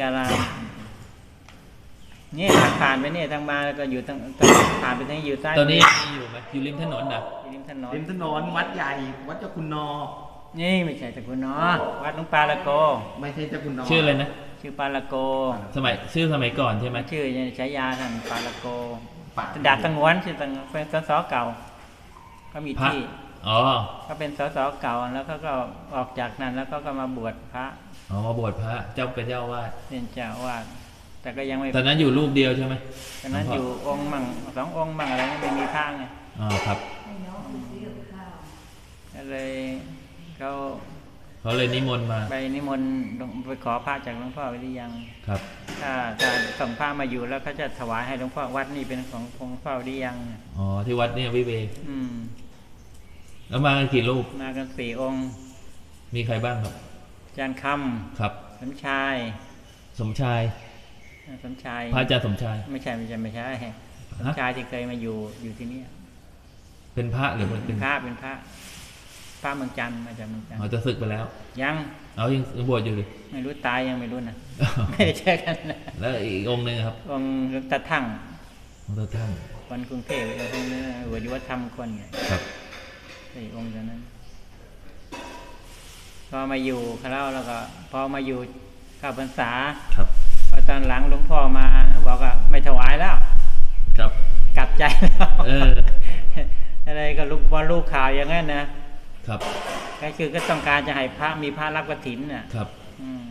การามเนี่ยทางผ่านไปเนี่ยทางมาแล้วก็อยู่ทางทางผ่านไปทางอยู่ใต้ตอนนี้มีอยู่ไหมอยู่ริมถนนนะอยู่ริมถนนริมถนนวัดใหญ่ วัดเจ้าคุณนอ นี่ไม่ใช่ตะกุนเนาะวัดหลวงปาละโก ไม่ใช่เจ้าคุณนอชื่ออะไรนะชื่อปาละโก สมัยชื่อสมัยก่อนใช่ไหมชื่อฉายาท่านปาละโกปะดาบตังวนชื่อตังเป็นสสเก่า ก็มีพระที่ อ๋อก็เป็นสสเก่าแล้วเขาก็ออกจากนั้นแล้วก็ก็มาบวชพระอ๋อมาบวชพระเจ้าเป็นเจ้าอาวาดเป็นเจ้าอาวาสแต่ก็ยังไม่ตอนนั้นอยู่รูปเดียวใช่ไหมตอนนั้นอยู่องค์มั่งสององค์มั่งอะไรไม่มีพระไงอ๋อครับก็เลยเขาเขาเลยนิมนต์มา ไปนิมนต์หลวงไปขอพระจากหลวงพ่อวิริยังครับ ถ้าถ้าส่งพระมาอยู่แล้วเขาจะถวายให้หลวงพ่อวัดนี่เป็นของหลวงพ่อวิริยังอ๋อที่วัดเนี่ยวิเวกอืม แล้วมากันกี่รูป มากันสี่องค์ มีใครบ้างครับ อาจารย์คครับำสมชาย สมชาย สมชาย พระอาจารย์สมชาย ไม่ใช่ไม่ใช่ไม่ใช่สมชายที่เคยมาอยู่อยู่ที่เนี่ยเป็นพระหรือมันเป็เป็นนพระเป็นพระพระเมืองจันทร์มาจากเมืองจันทเขาร์จะศึกไปแล้ว ยังเอายังยังบวชอยู่เลย ไม่รู้ตายยังไม่รู้นะ ไม่ได้เจอกันนะแล้วอีกองค์หนึ่งครับองค์หลวงตาทั่งองค์ตาท่านคนกรุงเทพอีกองค์นึงหัวยุวธรรมคนเนี่ยครับ ไอ้องค์ตัวนั้น พอมาอยู่เขาเล่าแล้วก็ พอมาอยู่เข้าพรรษาครับพอตอนหลังหลวงพ่อมาเขาบอกว่าไม่ถวายแล้ว ครับ กลับใจแล้วเอออะไรก็ลูกว่าลูกข่าวอย่างนั้นนะครับก็คือก็ต้องการจะให้พระมีพระรับกฐินน่ะครับอืม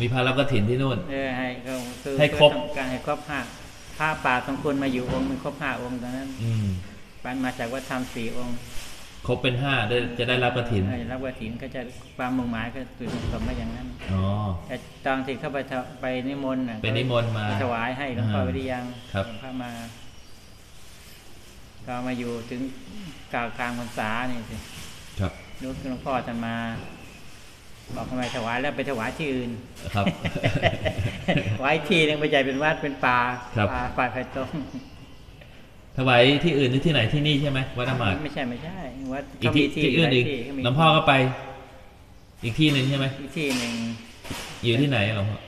มีพระรับกฐินที่นู่นเออให้ก็คือให้ครบก็ต้องการให้ครบห้าพระป่าสมควรมาอยู่องค์หนึงครบห้าองค์ตอนนั้นอืมปันมาจากวัดธรรมสี่องค์ ครบเป็นห้าได้จะได้รับกฐินเออรับกฐินก็จะความมุ่งหมายก็จุดประสงค์มาอย่างนั้นอ๋อแต่ตอนที่เข้าไปถวไปนิมนต์น่ะไปนิมนต์มาไปถวายให้หลวงพ่ออ่าวิริยังครับหลวงพ่อมาก็มาอยู่ถึงกลางกลางพรรษานี่สิครับลูกหลวงพ่อท่านมา บอกทำไมถวายแล้วไปถวายที่อื่นครับไว้ที่หนึงไปใหญ่เป็นวัดเป็นป่าครับป่าป่าไผ่ตรง ถวายที่อื่นหรือที่ไหนที่นี่ใช่ไหมวัดอมาตย์ไม่ใช่ไม่ใช่วัดอีกเขาที่มีที่ที่อื่นหลายอีกที่เขามีหลวงพ่อก็ไป อีกที่หนึ่งใช่ไหมอีกที่หนึ่งอยู่ที่ไหนหลวงพ่อ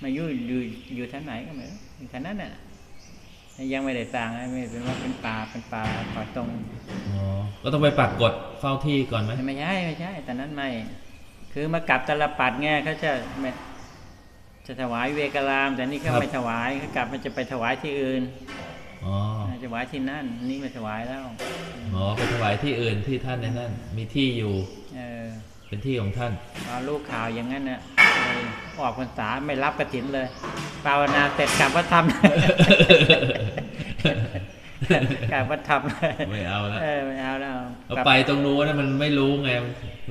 ไมาอยู่อยู่อยู่ท่านไหนก็ไม่รู้อยู่ท่านนั้นน่ะยังไม่ได้สร้างนะไม่เป็นว่าเป็นป่าเป็นป่าป่าตรงอ๋อก็ต้องไปปักกฎเฝ้าที่ก่อนไหมไม่ใช่ไม่ใช่แต่นั้นไม่ คือมากลับตลปัดไงเขาจะไม่จะถวายเวกราม แต่นี่เขาไม่ถวายเขากลับมันจะไปถวายที่อื่น อ๋อถวายที่นั่น นี่ไม่ถวายแล้วอ๋อไปถวายที่อื่นที่ท่านในนั่น มีที่อยู่เออเป็นที่ของท่านพอลูกข่าวอย่างนั้นน่ะเลยออกพรรษาไม่รับกระถินเลยภาวนาเสร็จกลับวัดธรรมกลับวัดธรรมไม่เอาแล้วเออไม่เอาแล้วเอากลับไปตรงนู้นนะมันไม่รู้ไง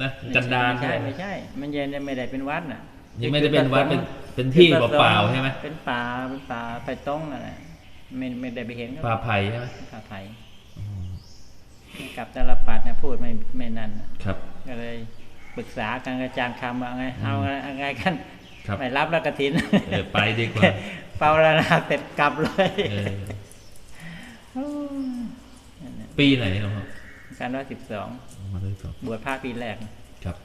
นะกันดารไม่ใช่ไม่ใช่ มันเย็นไม่ได้เป็นวัดน่ะยังไม่ได้เป็นวัดเป็นเป็นที่เปล่าๆใช่ไหมเป็นป่าเป็นป่าไปต้งอะไร ไม่ไม่ได้ไปเห็นก็ป่าไผ่ใช่ไหมป่าไผ่อืมกับตาลปัดนะพูดไม่ไม่นั่นน่ะครับก็เลยปรึกษากันกับอาจารย์คำว่าไงเอาอืมไงเอาไงกันครับไม่รับแล้วกระถินเออไปดีกว่าเปาแล้วนะเสร็จกลับเลยเออโอ้ยนั่นน่ะปีไหนหลวงพ่อการร้อยสิบสองมาเลยครับบวชพระปีแรกครับ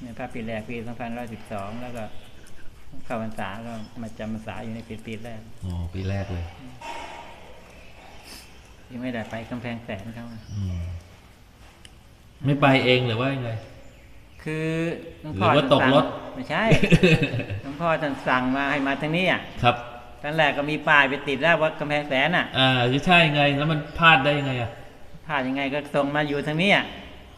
เนี่ยพระปีแรกปีสองพันร้อยสิบสองแล้วก็เข้าพรรษาก็มาจำพรรษาอยู่ในปีปีแรกอ๋อปีแรกเลย ยังไม่ได้ไปกำแพงแสนเขาอืมไม่ไปเองหรือว่ายังไงคือหลวงหพ่รืออว่าตกรถไม่ใช่หลวงพ่อท่านสั่งมาให้มาทางนี้อะครับตอนแรกก็มีป้ายไปติดแล้ววัดกำแพงแสนอะอ่าใช่ไงแล้วมันพลาดได้ยังไงอะพลาดยังไงก็ส่งมาอยู่ทางนี้อะ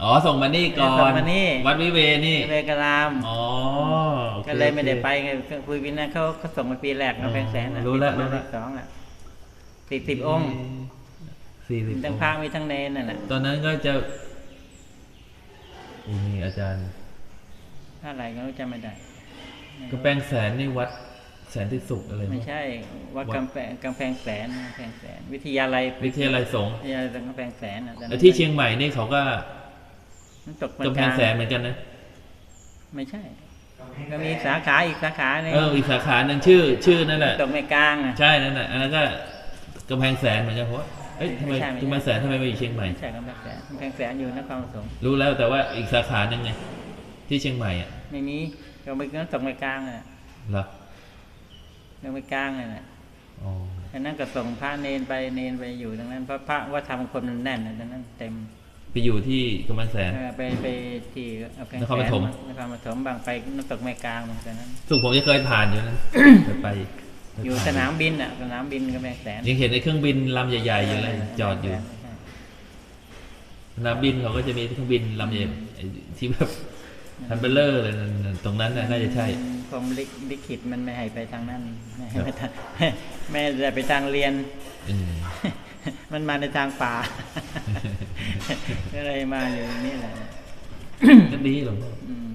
อ๋อส่งมานี่ก่อส่นงมานี่วัดวิเวนี่เวกรามอ๋อโอคก็เลยไม่ได้โอคไปไงคุยวินนะเขาเขาส่งมาปีแรกกำแพงแสนอะรู้แล้วปีรู้แล้วสองอะติดสิบองค์ สี่สิบมีทั้งพระมีทั้งเนนนั่นแหละตอนนั้นก็จะโอ้นี่อาจารย์เท่าไหร่ก็รู้จำไม่ได้กระแปงแสนนี่วัดแสนที่สุขอะไรไม่นะใช่วัดวัดกำแพงกำแพงแสนกำแพงแสน วิทยาลัยวิทยาลัยสงฆ์วิทยาลัยกำแพงแสนอะตอนนั้แล้วนที่เชียงใหม่นี่เขาก็มันตกกำแพงแสนเหมือนกันนะ ไม่ใช่ก็มีสาขาอีกสาขาหนึ่งเอออีกสาขาหนึ่งชื่อ ชื่อนั่นแหละตกไม่กลางอะใช่นั่นแหละอันนั้นก็กำแพงแสนเหมือนกันเพราะว่า เอ้ยทำไมไม่ใช่ไม่ใช่กำแพงแสนทำไมไปอยู่เชียงใหม่ไม่ใช่กำแพงแสนกำแพงแสนอยู่นครปฐมรู้แล้วแต่ว่าอีกสาขาหนึ่งไงที่เชียงใหม่อะไม่มีก็ไม่งั้นตกไม่กลางอะเหรอยังไม่กลางเลยนะอ๋ออันนั้นก็ส่งพระเนนไปเนนไปอยู่ตรงนั้นเพราะพระว่าทำคนมันแน่นนะตรงนั้นเต็มไปอยู่ที่กำมันแสนเออไปไปที่เอาแพงนครปฐมนครปฐมบางไปน้ำตกแม่กลางเหมือนกันนั้นสุขผมจะเคยผ่านอยู่นั้นเคยไปเค อยู่ผ่สนามบินอะ สนามบินก็แม่แสนยังเห็นในเครื่องบินลำใหญ่ๆอยู่เลยจอดอยู่ใช่สนามบินเขาก็จะมีเครื่องบินลำใหญ่ไอ้ที่แบบทันเบลเลอร์เลยนั่นตรงนั้นน่ะน่าจะใช่กรมลิลิขิตมันไม่ให้ไปทางนั้นไม่ให้ไปทางไม่ได้ไปทางเรียนอืมมันมาในทางป่าก็เลยมาอยู่นี่แหละก็ดีหลวงพ่ออืม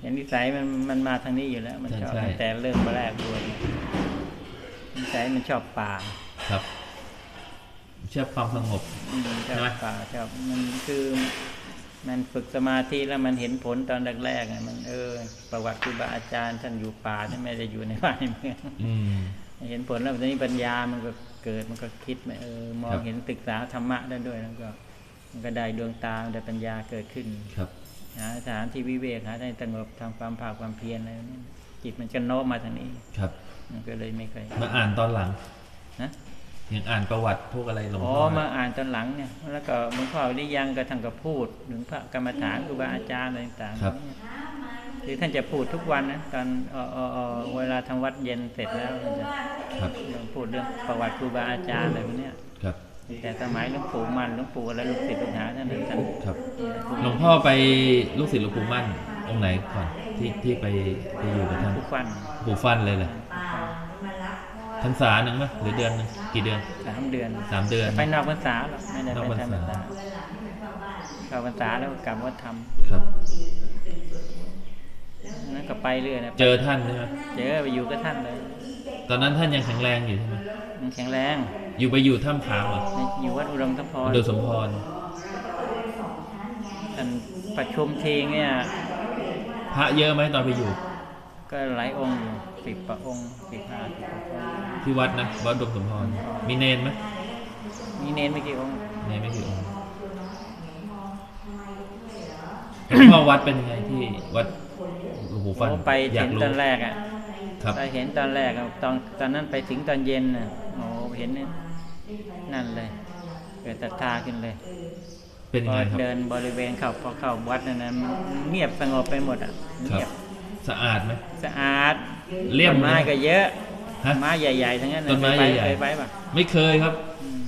อย่างนิสัยมันมันมาทางนี้อยู่แล้ว มันชอบใช่ตั้งแต่เริ่มแรกด้วย นิสัยมันชอบป่า ครับชอบความสงบอืมชใช่อบไหมป่าชอบมันคือมันฝึกสมาธิแล้วมันเห็นผลตอนแรกๆอะมันเออ ประวัติครูบาอาจารย์ท่านอยู่ป่าท่านไม่ได้อยู่ในบ้านในเมืองอืมเห็นผลแล้วตอนนี้ปัญญามันก็เกิดมันก็คิดไปเออมอครังบเห็นศึกษาธรรมะได้ด้วยแล้วก็มันก็ได้ดวงตาได้ปัญญาเกิดขึ้น ครับหาสถานที่วิเวกหาได้สงบทำความภาคความเพียรอะไรนี่ จิตมันจะโน้มมาทางนี้ ครับมันก็เลยไม่เคยมาอ่านตอนหลังนะยังอ่านประวัติพวกอะไรหลวงอ๋อพ่อมาอ่านตอนหลังเนี่ยแล้วก็หลวงพ่อได้ยังก็ท่านก็พูดถึงพระกรรมฐานครูบาอาจารย์อะไรต่างๆครับคือท่านจะพูดทุกวันนะตอนเอ่อเอ่อเอ่อเวลาทำวัดเย็นเสร็จแล้วท่านจะครับพูดเรื่องประวัติครูบาอาจารย์อะไรพวกเนี้ยครับ แต่สมัยหลวงปู่มันหลวงปู่และลูกศิษย์ลูกหาท่านนั้นท่านครับหลวงพ่อไปลูกศิษย์หลวงปู่มั่นองค์ไหนก่อน ที่ที่ไปไปอยู่กับท่านผู้ฟันปู่ฟันเลยเลยพรรษาหนึ่งไหมหรือเดือนหนึ่งกี่เดือนสามเดือนสามเดือนไปนอกพรรษาหรอกไม่ได้นอกไปพรรทำพรรษาษาเข้าพรรษาแล้วก็กลับวัดธรรมครับนั้นก็ไปเรื่อยนะเจอท่านใช่ไหมเจอไปอยู่กับท่านเลย ตอนนั้นท่านยังแข็งแรงอยู่ใช่ไหมมันแข็งแรง อยู่ไปอยู่ถ้ำขาวเหรออยู่วัดอุดมสมพรโดยสมพรท่านประชุมทีเนี่ย พระเยอะไหมตอนไปอยู่ ก็หลายองค์อยู่สิบประองค์สิบห้าสิบกว่าองค์ที่วัดนะวัดอุดมสมพรมีเนนไหมมีเนนไม่กี่องค์เนนไม่กี่องค์หลวงพ่อวัดเป็นยังไงที่วัดหลวงปู่ฟันโอ้ไปอยาถึกงรู้ตอนแรกอะครับไปเห็นตอนแรกอะตอนตอนนั้นไปถึงตอนเย็นน่ะโอ้เห็นเนี่ยนั่นเลยเกิดศรัทธาขึ้นเลย เป็นพยังอไงครับ เดินบริเวณเข้าพอเข้าวัดนั่นนะมันเงียบสงบไปหมดอะครัเงีบยบสะอาดไหมสะอาดเลี่ยมต้นไม้ไหมก็เยอะฮะไม้ใหญ่ๆทั้งนั้นต้นไม้เคยปใหญ่ๆเคยไปป่ะไม่เคยครับอืม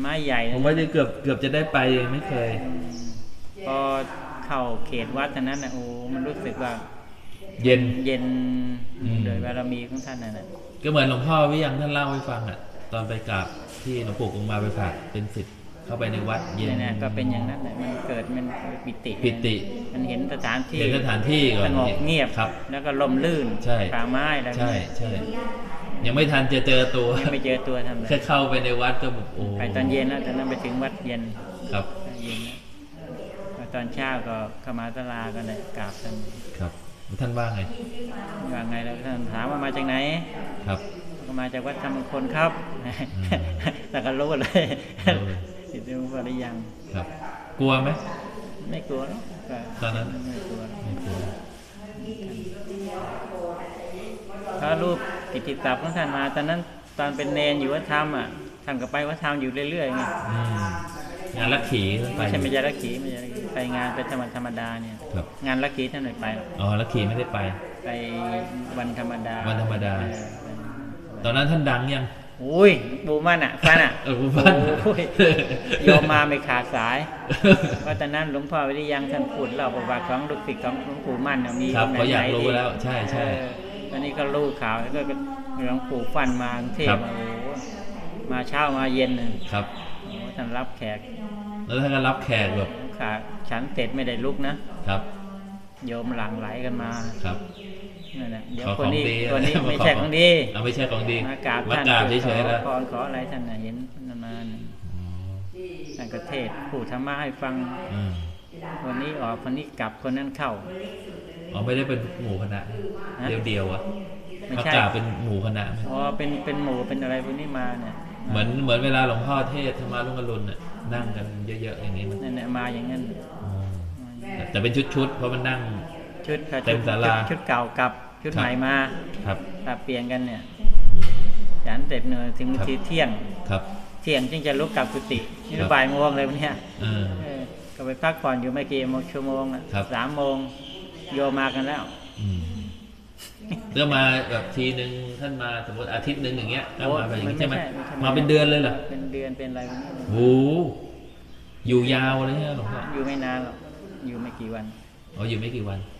ไม้ใหญ่ ผมว่าจะเกือบเกือบจะได้ไปไม่เคย พอเข้าเขตวัดทั้งนั้นนะโอ้มันรู้สึกว่า เย็นเย็นอืมโดยบารมีของท่านนั่นนะก็เหมือนหลวงพ่อวิยังท่านเล่าให้ฟังอะ ตอนไปกราบที่หลวงปู่กงมาไปฝากเป็นสิทธิ์ เข้าไปในวัดเย็นเนี่ยนะก็เป็นอย่างนั้นแหละมันเกิดมันปิติปิติ มันเห็นสถานที่เห็นสถานที่ก่อสนงบเงียบครับ แล้วก็ลมลื่นใช่ป่าไม้อะไรใช่ใช่ยังไม่ทันจะเจอตัวยังไม่เจอตัวทำเลยแค่เข้าไปในวัดก็แบบโอ้ไปตอนเย็นแล้วตอนนั้นไปถึงวัดเย็นครับเย็นแล้วตอนเช้าก็เข้ามาตลาก็เลยกราบท่านครับท่านว่าไงว่าไงแล้วท่านถามว่ามาจากไหนครับ ก็มาจากวัดธรรมงคลครับแต่ก็รู้เลย รู้เลยติดรู้ว่าหรือยังครับ กลัวไหมไม่กลัวหรอกก็ตอนนั้นไม่กลัวหรอกไม่กลัวถ้ารูปกิตติศัพท์ของท่านมาตอนนั้นตอนเป็นเนนอยู่วัดธรรมอะท่านก็ไปวัดธรรมอยู่เรื่อยๆไงอืมงานลักขีท่านไปไม่ใช่ไม่ใช่ลักขีไม่ใช่ลักขีไปงานเป็นธรรมธรรมดาเนี่ยครับงานลักขีท่านไม่ไปหรอกอ๋อลักขีไม่ได้ไป ไปวันธรรมดาวันธรรมดาเออตอนนั้นท่านดังยัง อุ้ยบูมันอะฟันอะเออบูมันโอ้ยโยมมาไม่ขาดสายเพราะตอนนั้นหลวงพ่อวิริยังท่านพูดเล่าประวัติของลูกศิษย์ของหลวงปู่มั่นน่ะมีครับองค์ไหนเขาอยากไหนรู้ที่แล้ว ใช่ใช่เอออันนี้ก็รู้ข่าวแล้วก็หลวงปู่ฟันมากรุงเทพครับโอ้โหมาเช้ามาเย็นน่ะครับโอ้โหท่านรับแขก แล้วท่านก็รับแขกแบบขาฉันเสร็จไม่ได้ลุกนะครับ โยมหลั่งไหลกันมาครับ นั่นแหละเดี๋ยวขอคนนี้ของดีคนนี้มาไม่ขอใช่ของดีเอาไม่ใช่ของดีมากราบมาท่านกราบเฉยๆขแล้วอพรขออะไรท่านน่ะเห็นนานๆท่านก็เทศน์พูดธรรมะให้ฟังอืมคนนี้ออกคนนี้กลับคนนั้นเข้าอ๋อไม่ได้เป็นหมู่คณะฮะเดียวเดียวๆอะไม่มากใช่ราบเป็นหมู่คณะไหมอ๋อเป็นเป็นหมู่เป็นอะไรพวกนี้มาเนี่ยเหมือนเหมือนเวลาหลวงพ่อเทศน์ธรรมาลุงอรุณน่ะนั่งกันเยอะๆอย่างนี้มั้ยนั่นแหละมาอย่างนั้นอ๋อแต่แต่เป็นชุดๆเพราะมันนั่ง ชุดค่ะเต็มศาลาชุดชุดเก่ากลับชุดครับใหม่มาครับสับเปลี่ยนกันเนี่ยฉันเสร็จเนยถึงครับทีเที่ยงครับเที่ยงจึงจะลุกกลับกุฏินี่ครับบ่ายโมงเลยวันเนี้ยเออเออก็ไปพักผ่อนอยู่ไม่กี่ชั่วโมงอะครับสามโมงโยมากันแล้วอืมก็มาแบบทีหนึ่งท่านมาสมมติอาทิตย์หนึ่งอย่างเงี้ยก็มาแบบอย่างงี้ใช่ไหมมาเป็นเดือนเลยเหรอเป็นเดือนเป็นอะไรวันนี้โอ้โหอยู่ยาวเลยเนี่ยหลวงพ่ออยู่ไม่นานหรอกอยู่ไม่กี่วันอ๋ออยู่ไม่กี่วันแต่ห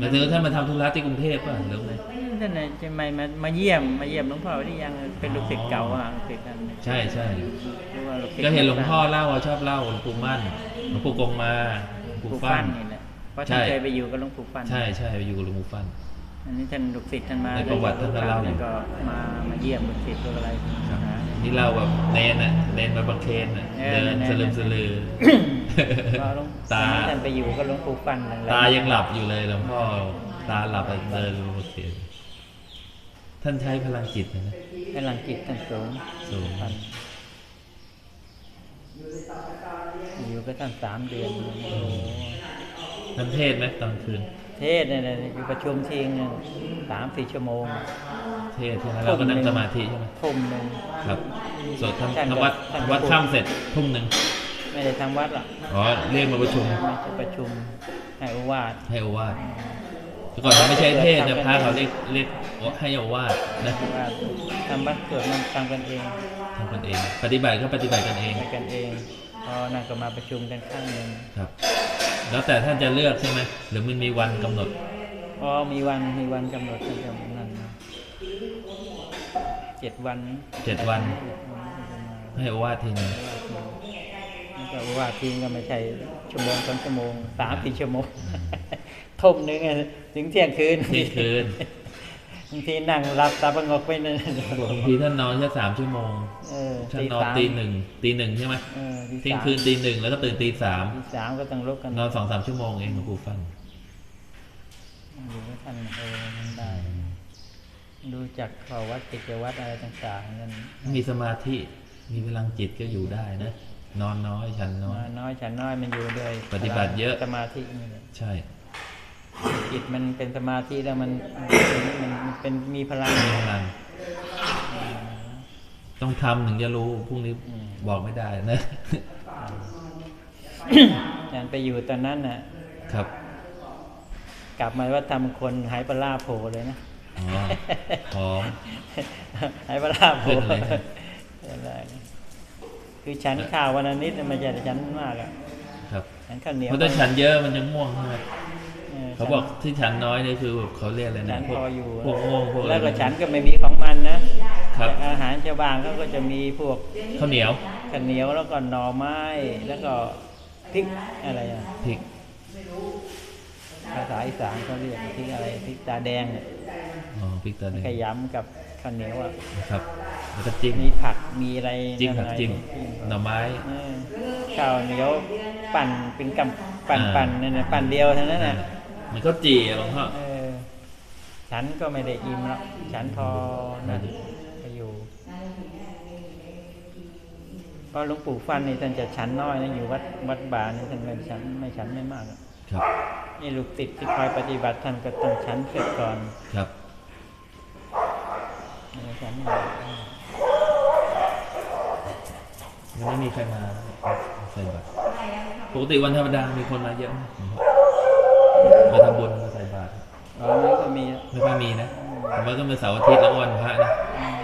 มายถึงท่านมาทำธุระที่กรุงเทพป่ะหรือไงท่านน่ะจะมามามาเยี่ยมมาเยี่ยมหลวงพ่อที่ยังเป็นลูกศิษย์เก่าอะลูกศิษย์ท่านเนี่ยใช่ใช่หรือว่าลูศิษย์ก็เห็นหลวงพ่อเล่าว่าชอบเล่าหลวงปู่มั่นหลวงปู่กงมาหลวงปู่ปู่ฟัฟั่นนนี่แหละเพราะใช่ท่านเคยไปอยู่กับหลวงปู่ฟันใช่ใช่ไปอยู่กับหลวงปู่ฟั่นอันนี้ท่านลูกศิษย์ท่านมาในประวัติท่านก็เล่าอยู่แล้วก็มามาเยี่ยมลูกศิษย์หรืออะไร ครับหานี่เล่าแบบเนนอะเนนมาบังเคนอะเออเดินเนนสลืมสลือก็หลวงตาท่านไปอยู่กับหลวงปู่ฟันนั่นแหละตายังหลับอยู่เลยหลวงพ่อตาหลับอะเดินลงมาเสียท่านใช้พลังจิตนะนะพลังจิตท่านสูงสูงท่านอยู่กับท่านสามเดือนโอ้โหท่านเทศไหมตอนคืน เทศเนี่ยนะอยู่ประชุมทีนึงสามสี่ชั่วโมง เทศใช่ไหมเราก็นั่งสมาธิใช่ไหมทุ่มหนึ่งครับสวดท่านทำก็ทำวัดท่านก็วัดพูดค่ำเสร็จทุ่มหนึ่งไม่ได้ทำวัดหรอกอ๋อเรียกมาประชุมไม่ใช่ประชุมให้อุวาสให้โอวาทแต่ก่อนมันไม่ใช่เทศนะพระเขาเรียกเรียกให้โอวาทนะว่าทำวัดเกิดมันทำกันเองทำกันเอง ปฏิบัติก็ปฏิบัติกันเองไปกันเอง พอนั่นก็มาประชุมกันข้างหนึ่งครับ แล้วแต่ท่านจะเลือกใช่ไหมหรือมันมีวันกำหนดพอมีวันมีวันกำหนดที่จะนั่นนะเจ็ดวันเจ็ดวันเจ็ดวันที่จะมาให้โอวาททีหนึงแล้วก็อุวาสทีก็ไม่ใช่ชั่วโมงสองชั่วโมงสามสี่ชั่วโมงทุ่มหนึ่งอะถึงเที่ยงคืนเที่ยงคืน บางทีนั่งหลับตาประงกไปนั่นบางทีท่านนอนแค่สามชั่วโมงเออท่านนอนตีหนึ่งตีหนึ่งใช่ไหมเออตีเที่ยงสามคืนตีหนึ่งแล้วก็ตื่นตีสามตีสามก็ต้องลุกกันนอนสองสามชั่วโมงเองหลวงปู่ฟันอยู่กับท่านเออมันได้ดูจากข้อวัดกิจวัตรอะไรต่างๆนั่นมีสมาธิมีพลังจิตก็อยู่ได้นะนอนน้อยฉันน้อยมาน้อยฉันน้อยมันอยู่ด้วยปฏิบัติเยอะสมาธินี่แหละใช่ จิตมันเป็นสมาธิแล้วมันมันมันเป็นมีพลังมีพลังต้องทำถึงจะรู้พรุ่งนี้อืมบอกไม่ได้นะฉันไปอยู่ตอนนั้นน่ะ ครับ กลับมาว่าทำคนหายปลาร้าโผล่เลยนะอ๋อหอมหายปลาร้าโผล่ขึ้นเลยครับอะไรคือฉันข้าววันละนิดมันจะฉันมากอะครับฉันข้าวเหนียวเพราะถ้าฉันเยอะมันจะง่วงใช่ไหม เออเขาบอกที่ฉันน้อยนี่คือแบบเขาเรียกอะไรฉันะนพวพกออยู่พวกง่วงพวกอะไรแล้วก็ฉันก็ไม่มีของมันนะครับแต่อาหารชาวบ้านเขาก็จะมีพวกข้าวเหนียวข้าวเหนียวแล้วก็หน่อไม้แล้วก็พริกอะไรอะพริกภาษาอีสานเขาเรียกพริกอะไรพริกตาแดงเนี่ยอ๋อพริกตาแดงขยำกับข้าวเหนียวอะนะครับ แล้วก็จิ้มมีผักมีอะไรจิ้มผักอะไรจิ้มหน่อไม้ เออข้าวเหนียวปั่นเป็นกำปั่นอ่า ปั่นนั่นน่ะปั่นเดียวเท่านั้นน่ะ มันก็จีอะหลวงพ่อเออฉันก็ไม่ได้อิ่มหรอกฉันพอนั่นไปอยู่เพราะหลวงปู่ฟันนี่ท่านจะฉันน้อยนะอยู่วัดวัดบานี่ท่านไม่ฉันไม่ฉันไม่มากหรอกครับนี่ลูกติดที่คอยปฏิบัติท่านก็ต้องฉันเสร็จก่อนครับไม่ฉันไม่ได้ยังไม่มีใครมาใส่บาตรปกติวันธรรมดามีคนมาเยอะไหมหลวงพ่อ มาทำบุญมาใส่บาตรอ๋อนั่นก็มีไม่ค่อยมีนะผมว่าต้องเป็นเสาร์อาทิตย์แล้วก็วันพระนะอืม